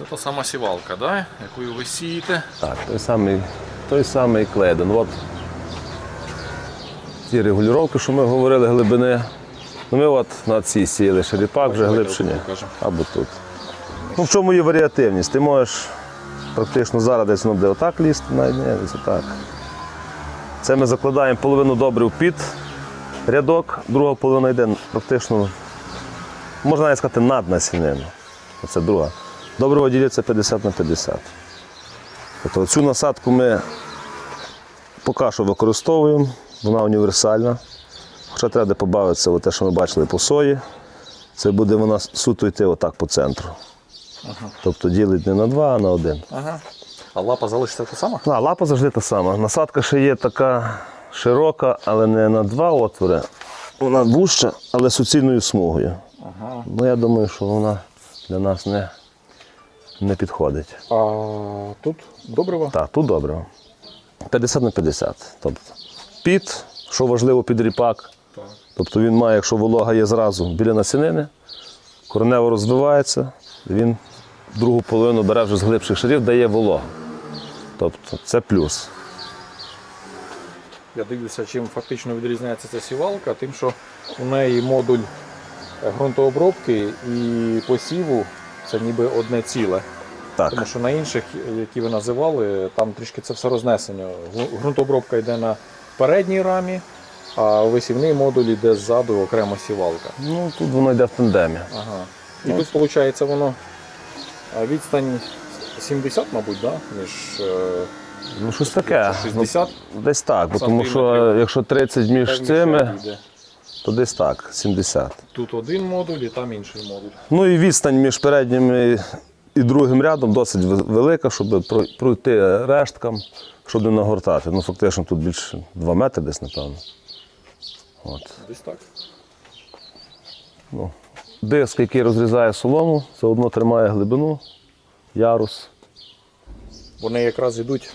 Це та сама сівалка, да? якою ви сієте. Так, той самий, той самий клейден. От ті регулювання, що ми говорили, глибини. Ну, ми от на цій сіяли шеріпак, вже Давайте глибше ні. отут покажемо. Або тут. Ну, в чому є варіативність? Ти можеш практично зараз десь воно буде отак лізти, навіть ні, десь отак. Це ми закладаємо половину добрив під рядок, друга половина йде практично, можна навіть сказати, над насіннину. Оце друга. Добриво ділиться 50 на 50. Тобто цю насадку ми поки що використовуємо, вона універсальна. Хоча треба побавитися, те, що ми бачили по сої, це буде вона суто йти отак по центру. Тобто ділить не на два, а на один. Ага. А лапа залишиться та сама? А, лапа завжди та сама. Насадка ще є така широка, але не на два отвори. Вона вужча, але суцільною смугою. Ага. Ну, я думаю, що вона для нас не, не підходить. А тут добриво? Так, тут добре. 50 на 50. Тобто під, що важливо, під ріпак. Так. Тобто він має, якщо волога є зразу біля насінини, коренево розвивається, він другу половину бере вже з глибших шарів, дає вологу. Тобто це плюс. Я дивлюся, чим фактично відрізняється ця сівалка, тим, що у неї модуль ґрунтообробки і посіву це ніби одне ціле. Тому що на інших, які ви називали, там трішки це все рознесено. Гру- Ґрунтообробка йде на передній рамі, а висівний модуль йде ззаду окремо сівалка. ну тут воно йде в тандемі. Ага. І тут виходить воно відстань 70, мабуть, да? між е, Ну, щось таке. 60. Ну, десь так, бо тому що якщо 30 між цими. То десь так, 70. Тут один модуль і там інший модуль. Ну і відстань між переднім і, другим рядом досить велика, щоб пройти решткам, щоб не нагортати. Ну, фактично тут більше 2 метри десь, напевно. От. Десь так. Ну. Диск, який розрізає солому, заодно тримає глибину, ярус. Вони якраз йдуть.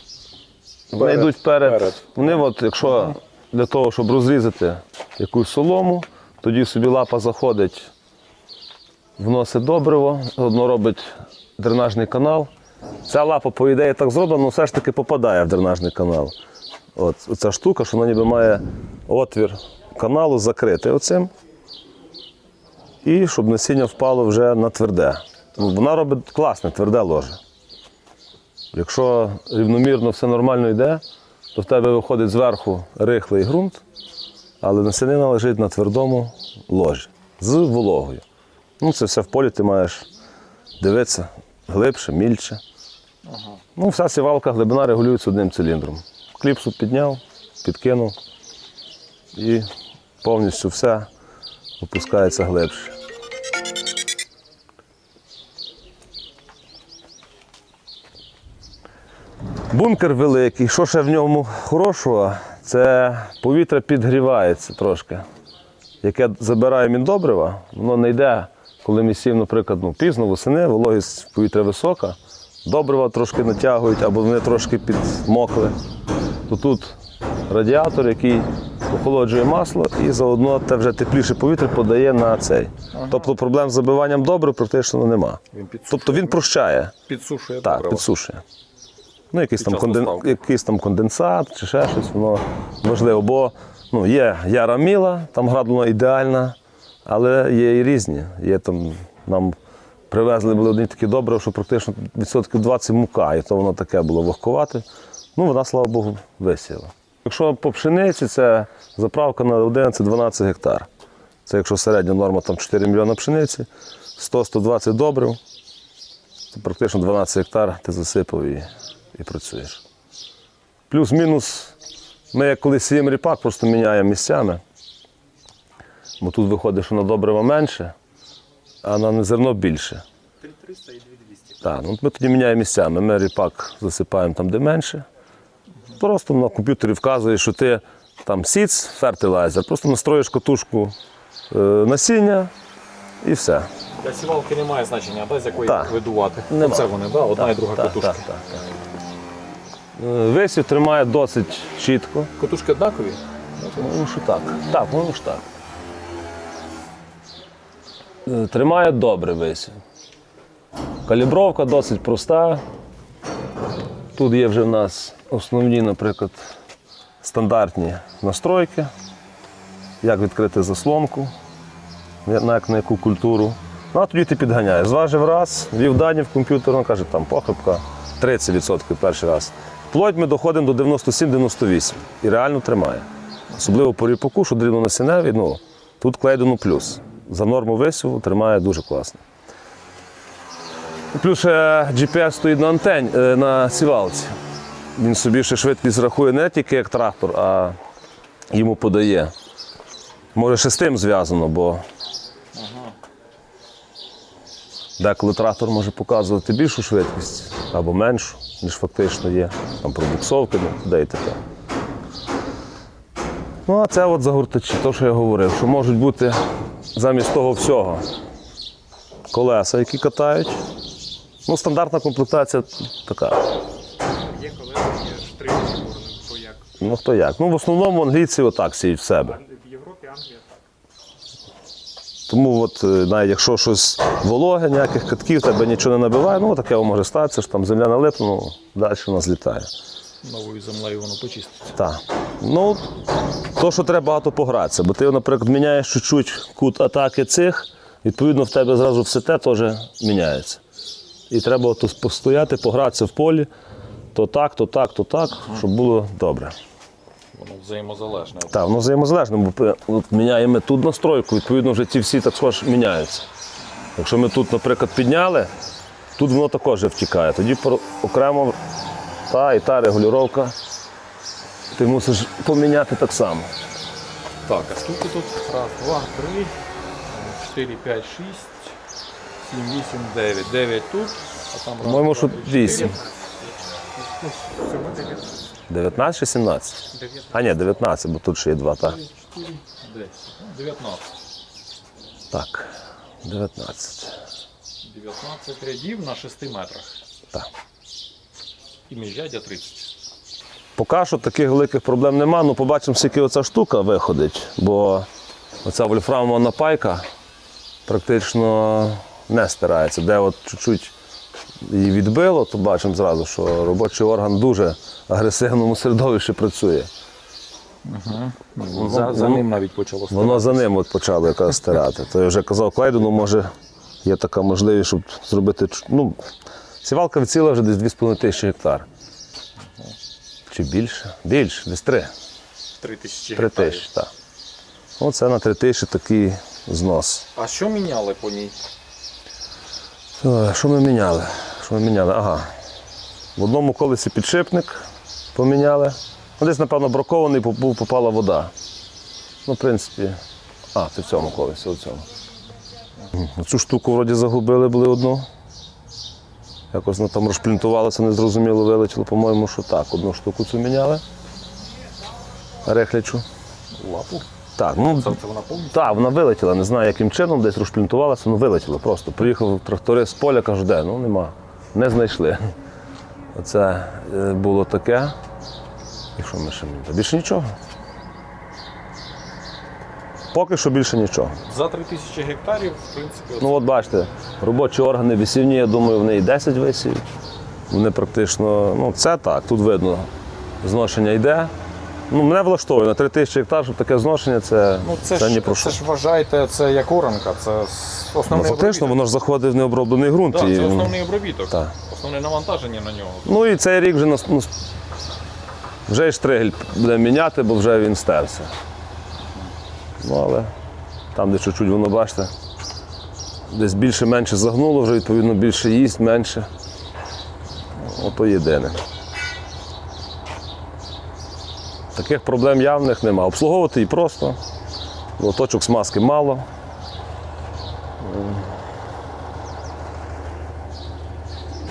Вони Перед- йдуть перед. перед. Вони, от, якщо для того, щоб розрізати якусь солому, тоді собі лапа заходить, вносить добриво, заодно робить дренажний канал. Ця лапа, по ідеї, так зроблена, але все ж таки попадає в дренажний канал. От, ця штука, що вона ніби має отвір каналу закритий оцим. І щоб насіння впало вже на тверде. Вона робить класне, тверде ложе. Якщо рівномірно все нормально йде, то в тебе виходить зверху рихлий ґрунт, але насінина лежить на твердому ложі з вологою. Ну, це все в полі ти маєш дивитися глибше, мільче. Ну, вся сівалка глибина регулюється одним циліндром. Кліпсу підняв, підкинув і повністю все опускається глибше. Бункер великий. Що ще в ньому хорошого? Це повітря підгрівається трошки. Яке забирає міндобрива, воно не йде, коли ми сів, наприклад, ну, пізно восени, вологість повітря висока, добрива трошки натягують або вони трошки підмокли. То тут радіатор, який охолоджує масло і заодно те вже тепліше повітря подає на цей. Тобто проблем з забиванням добрив практично нема. Він підсушує, Тобто він прощає. підсушує Так, добриво. підсушує. Ну, якийсь там, конден... якийсь там конденсат чи ще щось, воно можливо, бо ну, є яра міла, там гранула ідеальна, але є і різні. Є там, нам привезли були одні такі добре, що практично відсотків 20 мука, і то воно таке було вогкувате. Ну, вона, слава Богу, висіла. Якщо по пшениці, це заправка на 11-12 гектар. Це якщо середня норма там 4 мільйони пшениці, 100-120 добрив, це практично 12 гектар ти засипав і, і працюєш. Плюс-мінус, ми як коли сіємо ріпак, просто міняємо місцями. Бо тут виходить, що на добрива менше, а на зерно більше. 3300 і 2200. Так, ну ми тоді міняємо місцями. Ми ріпак засипаємо там, де менше. Просто на комп'ютері вказує, що ти там сіц, фертилайзер, просто настроїш катушку е, насіння і все. Для сівалки немає значення, да, з якої Так. видувати. Це вони, да? одна і друга Так, катушка. так, так, так. Е, Висів тримає досить чітко. Катушки однакові? Ну, що так. Так, ну ж так. Е, Тримає добре висів. Калібровка досить проста. Тут є вже в нас основні, наприклад, стандартні настройки, як відкрити заслонку, на яку культуру. Ну, а тоді ти підганяєш. Зважив раз, ввів дані в комп'ютер, він каже, там похибка 30% перший раз. Вплоть ми доходимо до 97-98 і реально тримає. Особливо по ріпаку, що дрібно насінневі, ну, тут клейдену плюс. За норму висіву тримає дуже класно. Плюс GPS стоїть на антень, е, на сівалці. Він собі ще швидкість рахує не тільки як трактор, а йому подає. Може, ще з тим зв'язано, бо деколи трактор може показувати більшу швидкість або меншу, ніж фактично є. Там пробуксовки, ну, де і таке. Ну, а це от загортачі, то, що я говорив, що можуть бути замість того всього колеса, які катають. Ну, стандартна комплектація така. Є колеса, є штрих чорним, то як Ну хто як? Ну, в основному англійці отак сіють в себе. в Європі, Англія. Тому от, е, навіть якщо щось вологе, ніяких катків, тебе нічого не набиває, ну таке може статися, що там земля налипне, ну далі вона злітає. Новою землею воно почиститься. Так. Ну, то, що треба багато погратися, бо ти, наприклад, міняєш чуть-чуть кут атаки цих, відповідно, в тебе зразу все те теж міняється. І треба от постояти, погратися в полі, то так, то так, то так, щоб було добре. Воно взаємозалежне. Так, воно взаємозалежно, бо от міняємо ту настройку, відповідно, вже ті всі також міняються. Якщо ми тут, наприклад, підняли, тут воно також втікає. Тоді окремо та і та регулювання ти мусиш поміняти так само. Так, а скільки тут? Раз, два, три, чотири, п'ять, шість, сім, вісім, дев'ять. Дев'ять тут, а там По-моєму, що три, чотири. 8. Ну, всього 9, 19 чи 17? 19. А ні, 19, бо тут ще є два. Так, Чотири, десять. Ну, Дев'ятнадцять. так 19. 19 рядів на 6 метрах. Так. І міжряддя 30. Поки що таких великих проблем нема, ну побачимо, скільки оця штука виходить, бо оця вольфрамова напайка практично не стирається. Де от чуть-чуть її відбило, то бачимо зразу, що робочий орган дуже агресивному середовищі працює. За, за воно- ним навіть почало Воно за ним от почало якраз стирати. То я вже казав Клейдену, може є така можливість, щоб зробити. Ну, сівалка відсіла вже десь 2,5 тисячі гектар. Чи більше? Більше, десь 3. 3 тисячі 3 гектарів. тисячі, так. Оце на 3 тисячі такий знос. А що міняли по ній? Е, Що ми міняли? Що ми міняли? Ага. В одному колесі підшипник поміняли. Ну, десь, напевно, бракований, був, попала вода. Ну, в принципі, а, це в цьому колесі, у цьому. Цю штуку вроді загубили були одну. Якось вона там розплінтувалася, незрозуміло вилетіло, по-моєму, що так. Одну штуку цю міняли. Рехлячу. Лапу. Так, ну Це, вона повністю? так, вона вилетіла, не знаю яким чином, десь розплінтувалася, ну вилетіла просто. Приїхав трактори з поля, кажу, де? Ну нема. Не знайшли. Оце е, було таке. І що ми ще мені? Більше нічого. Поки що більше нічого. За 3 тисячі гектарів, в принципі, Ну от бачите, робочі органи висівні, я думаю, в неї 10 висів. Вони практично, ну це так, тут видно, зношення йде. Ну, мене влаштовує на 3 тисячі гектар, щоб таке зношення, це, ну, це, це ж, ні про що. це ж вважайте, це як оранка, це с- Ну, фактично, воно ж заходить в необроблений ґрунт. Так, і, це основний обробіток. Так. Основне навантаження на нього. Ну і цей рік вже ну, вже і штригель буде міняти, бо вже він стерся. Ну, але там, де чуть-чуть воно, бачите, десь більше-менше загнуло, вже відповідно більше їсть, менше. Ото єдине. Таких проблем явних нема. Обслуговувати її просто. Бо точок смазки мало.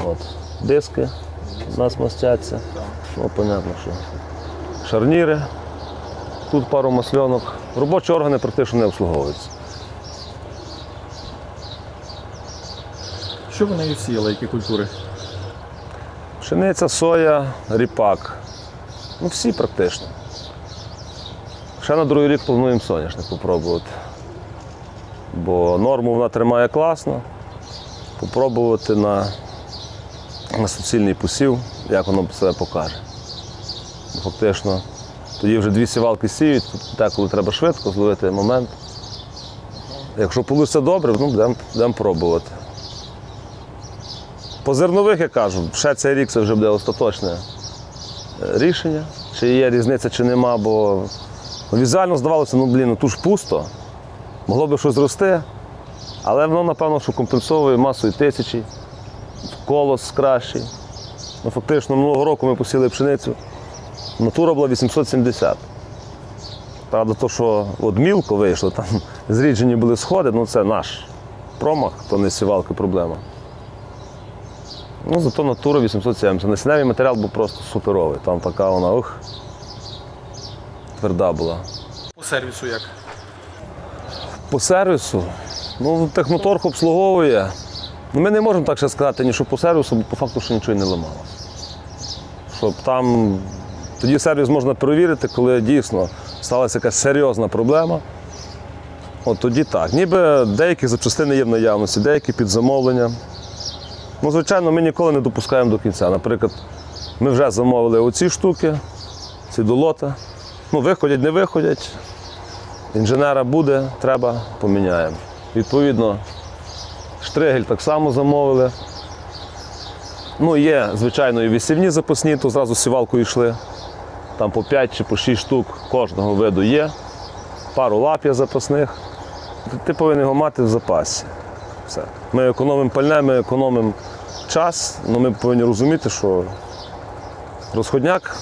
От. Диски у нас мастяться. Ну, понятно, що. Шарніри. Тут пару масльонок. Робочі органи практично не обслуговуються. Що ви нею сіяли, які культури? Пшениця, соя, ріпак. Ну, всі практично. Ще на другий рік плануємо соняшник попробувати. Бо норму вона тримає класно. попробувати на, на суцільний посів, як воно себе покаже. Фактично, тоді вже дві сівалки сіють, тут деколи треба швидко зловити момент. Якщо вийде добре, ну, будемо будемо пробувати. По зернових, я кажу, ще цей рік це вже буде остаточне рішення, чи є різниця, чи нема, бо візуально здавалося, ну блін, ну тут ж пусто, могло би щось зрости, але воно, напевно, що компенсовує масою тисячі, колос кращий. Ну, фактично, минулого року ми посіли пшеницю, натура була 870. Правда, то, що от мілко вийшло, там зріджені були сходи, ну це наш промах, то не сівалки проблема. Ну, зато натура 870. Насінневий матеріал був просто суперовий. Там така вона ух, тверда була. По сервісу як? По сервісу, ну, техноторг обслуговує. Ну, ми не можемо так ще сказати, ні що по сервісу, бо по факту що нічого не ламалося. Щоб там. Тоді сервіс можна перевірити, коли дійсно сталася якась серйозна проблема. От тоді так. Ніби деякі запчастини є в наявності, деякі під замовлення. Ну, звичайно, ми ніколи не допускаємо до кінця. Наприклад, ми вже замовили оці штуки, ці долота. Ну, виходять, не виходять. Інженера буде, треба, поміняємо. Відповідно, штригель так само замовили. Ну, є, звичайно, і висівні запасні, то зразу сівалкою йшли. Там по 5 чи по 6 штук кожного виду є. Пару лап є запасних. Ти повинен його мати в запасі. Все. Ми економимо пальне, ми економимо час, але ми повинні розуміти, що розходняк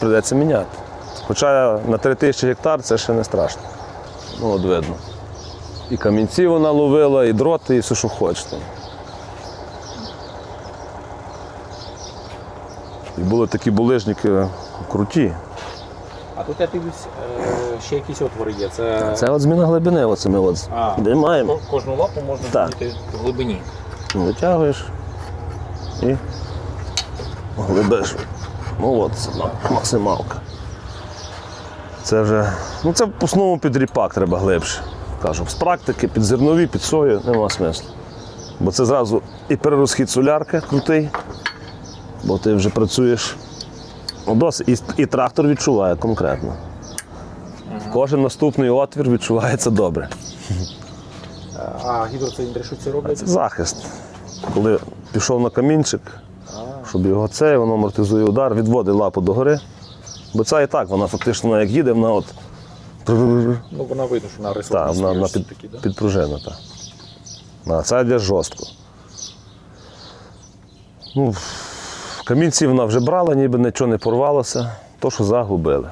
прийдеться міняти. Хоча на 3 тисячі гектар це ще не страшно. Ну, от видно. І камінці вона ловила, і дроти, і все, що хочете. І були такі булижники круті. А тут я дивлюсь, е, ще якісь отвори є. Це, Це от зміна глибини, оце ми от А. Ко- кожну лапу можна Так. змінити в глибині. витягуєш і глибиш. Ну от, це ма- максималка. Це вже, ну це в основному під ріпак треба глибше. Кажу, з практики, під зернові, під сою нема смислу. Бо це зразу і перерозхід солярки крутий, бо ти вже працюєш. Ну, досить. І, і трактор відчуває конкретно. Кожен наступний отвір відчувається добре. А гідроциліндри що це роблять? Це захист. Коли пішов на камінчик, щоб його це, воно амортизує удар, відводить лапу догори. Бо ця і так, вона фактично як їде, вона от Ну, вона видно, що на та, рисунку. вона, вона під, такі, да? підпружина. Та. А це йде жорстко. Ну, камінці вона вже брала, ніби нічого не порвалося. То, що загубили.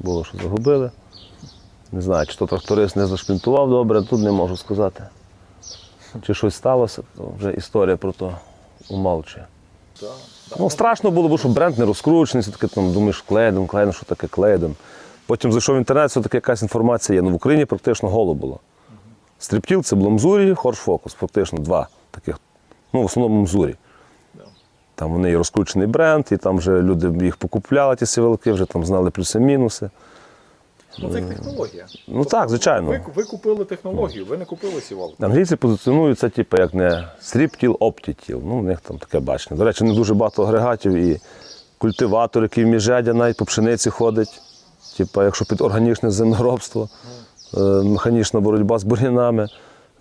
Було, що загубили. Не знаю, чи то тракторист не зашпінтував добре, тут не можу сказати. Чи щось сталося, то вже історія про то умалчує. Ну, страшно було, бо що бренд не розкручений, все таки там думаєш, клеїдем, клеїдем, що таке клеїдем. Потім зайшов в інтернет, все таки якась інформація є. Ну, в Україні практично голо було. Стріптіл це було Мзурі, Хорш-Фокус, фактично два таких, ну, в основному Мзурі. Там вони і розкручений бренд, і там вже люди їх покупляли, ті сівалки, вже там знали плюси-мінуси. Ну, це як технологія. Ну так, звичайно. Ви, ви купили технологію, ви не купили сівалку. Англійці позиціонують це, типу, як не стріптіл, оптітіл. Ну, у них там таке бачення. До речі, не дуже багато агрегатів і культиватор, який в міжедя навіть по пшениці ходить. Типу, якщо під органічне землеробство, е, механічна боротьба з бур'янами.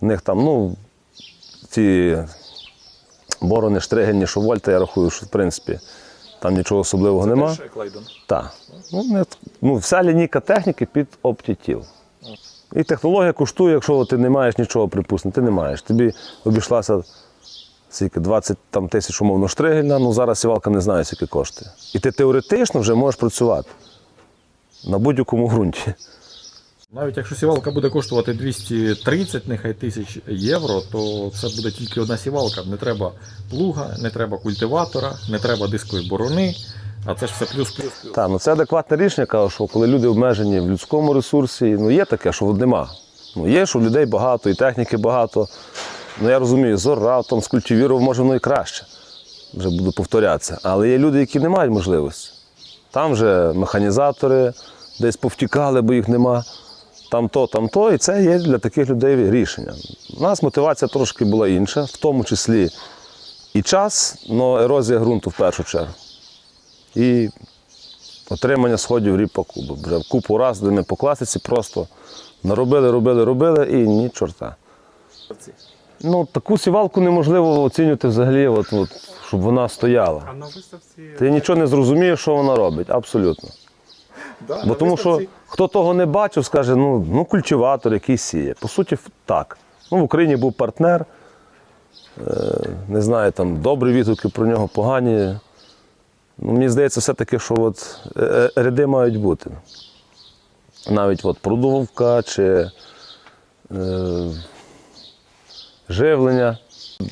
У них там, ну, ці борони, штригельні, що вольта, я рахую, що в принципі там нічого особливого нема. Так. Ну, не- ну, вся лінійка техніки під оптітіл. І технологія коштує, якщо ти не маєш нічого, припустимо, ти не маєш. Тобі обійшлася скільки, 20 там, тисяч умовно штригельна, ну зараз сівалка не знає, скільки коштує. І ти теоретично вже можеш працювати на будь-якому ґрунті. Навіть якщо сівалка буде коштувати 230, нехай тисяч євро, то це буде тільки одна сівалка. Не треба плуга, не треба культиватора, не треба дискової борони, а це ж все плюс-плюс-плюс. Так, ну це адекватне рішення, кажу, що коли люди обмежені в людському ресурсі, ну є таке, що нема. Ну є, що людей багато, і техніки багато. Ну я розумію, зора, там скультивірував, може воно і краще. Вже буду повторятися. Але є люди, які не мають можливості. Там вже механізатори десь повтікали, бо їх нема. Там то, там то, і це є для таких людей рішення. У нас мотивація трошки була інша, в тому числі і час, але ерозія ґрунту в першу чергу. І отримання сходів ріпаку. Вже купу раз, де ми по класиці просто наробили, робили, робили і ні чорта. Ну, таку сівалку неможливо оцінювати взагалі, от, от, щоб вона стояла. Ти нічого не зрозумієш, що вона робить, абсолютно. Да, Бо тому що хто того не бачив, скаже, ну, ну культиватор, який сіє. По суті, так. Ну, в Україні був партнер. Е, не знаю, там добрі відгуки про нього, погані. Ну, мені здається, все-таки, що от, е, е, ряди мають бути. Навіть от, продувка чи е, живлення.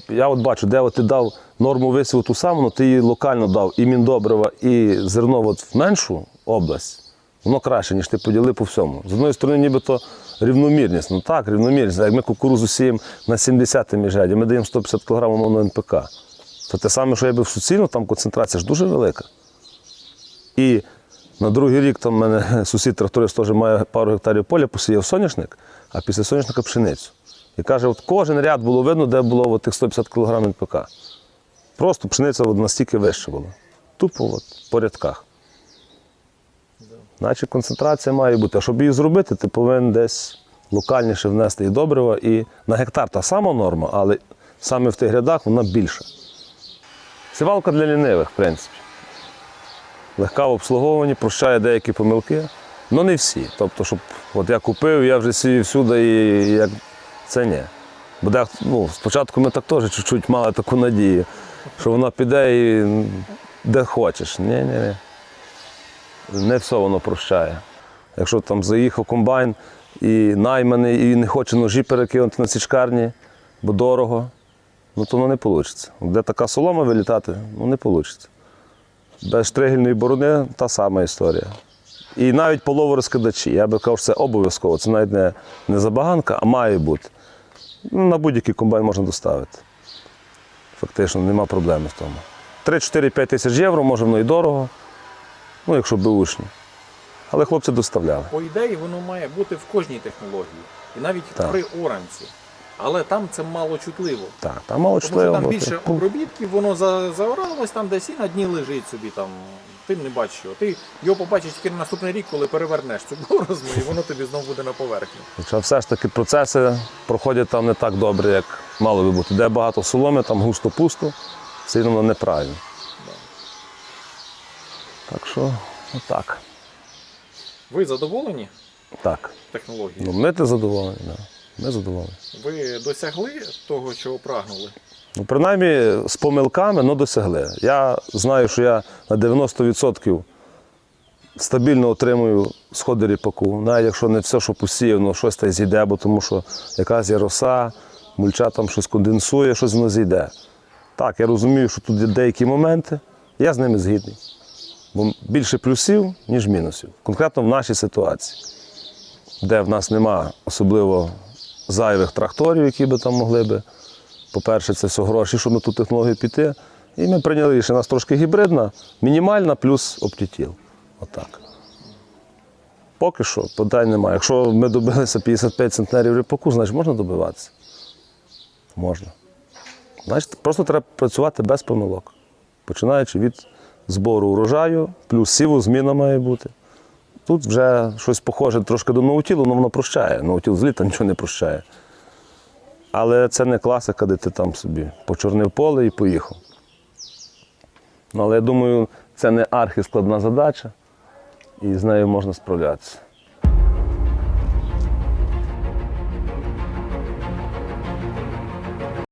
Я от бачу, де от ти дав норму висіву ту саму, ти її локально дав і міндобрива, і зерно от в меншу область, воно краще, ніж ти поділив по всьому. З одної сторони, нібито рівномірність. Ну так, рівномірність. Як ми кукурузу сіємо на 70 міжряді, ми даємо 150 кг умовно НПК. Це те саме, що я би в суцільну, там концентрація ж дуже велика. І на другий рік там в мене сусід тракторист теж має пару гектарів поля, посіяв соняшник, а після соняшника пшеницю. І каже, от кожен ряд було видно, де було тих 150 кг НПК. Просто пшениця настільки вища була. Тупо от, по рядках. Значить, концентрація має бути. А щоб її зробити, ти повинен десь локальніше внести і добрива, і на гектар та сама норма, але саме в тих рядах вона більша. Сівалка для лінивих, в принципі. Легка в обслуговуванні, прощає деякі помилки, але не всі. Тобто, щоб от я купив, я вже сію всюди і як це ні. Бо дехто, ну, спочатку ми так теж чуть-чуть мали таку надію, що вона піде і де хочеш. Ні, ні, ні. Не все воно прощає. Якщо там заїхав комбайн і найманий, і не хоче ножі перекинути на січкарні, бо дорого, ну то воно не вийде. Де така солома вилітати, ну не вийде. Без штригельної борони та сама історія. І навіть половорозкидачі. Я би казав, що це обов'язково. Це навіть не, не забаганка, а має бути. Ну, на будь-який комбайн можна доставити. Фактично, нема проблеми в тому. 3-4-5 тисяч євро, може воно і дорого, ну, якщо беушні. Але хлопці доставляли. По ідеї, воно має бути в кожній технології. І навіть Так. при оранці. Але там це мало чутливо. Так, там мало Тому що там більше це- обробітків, воно заоралось там десь і на дні лежить собі там. Ти не бачиш його. Ти його побачиш тільки на наступний рік, коли перевернеш цю борозну, і воно тобі знову буде на поверхні. Хоча все ж таки процеси проходять там не так добре, як мало би бути. Де багато соломи, там густо-пусто, все одно неправильно. Так що, отак. Ви задоволені Так. технологією? Ну, ми ти задоволені, да. Ми задоволені. Ви досягли того, чого прагнули? Ну, принаймні, з помилками ну, досягли. Я знаю, що я на 90% стабільно отримую сходи ріпаку. Навіть якщо не все, що посіяв, ну, щось та зійде, бо тому що якась є роса, мульча там щось конденсує, щось воно зійде. Так, я розумію, що тут є деякі моменти, я з ними згідний. Бо більше плюсів, ніж мінусів. Конкретно в нашій ситуації, де в нас нема особливо зайвих тракторів, які би там могли би. По-перше, це все гроші, щоб на ту технологію піти. І ми прийняли рішення. У нас трошки гібридна, мінімальна плюс оптітіл. Отак. Поки що питань немає. Якщо ми добилися 55 центнерів ріпаку, значить можна добиватися? Можна. Значить, просто треба працювати без помилок. Починаючи від збору урожаю, плюс сіву, зміна має бути. Тут вже щось похоже трошки до ноутілу, але воно прощає. Ноутіл з літа нічого не прощає. Але це не класика, де ти там собі почорнив поле і поїхав. Ну, але я думаю, це не архіскладна задача, і з нею можна справлятися.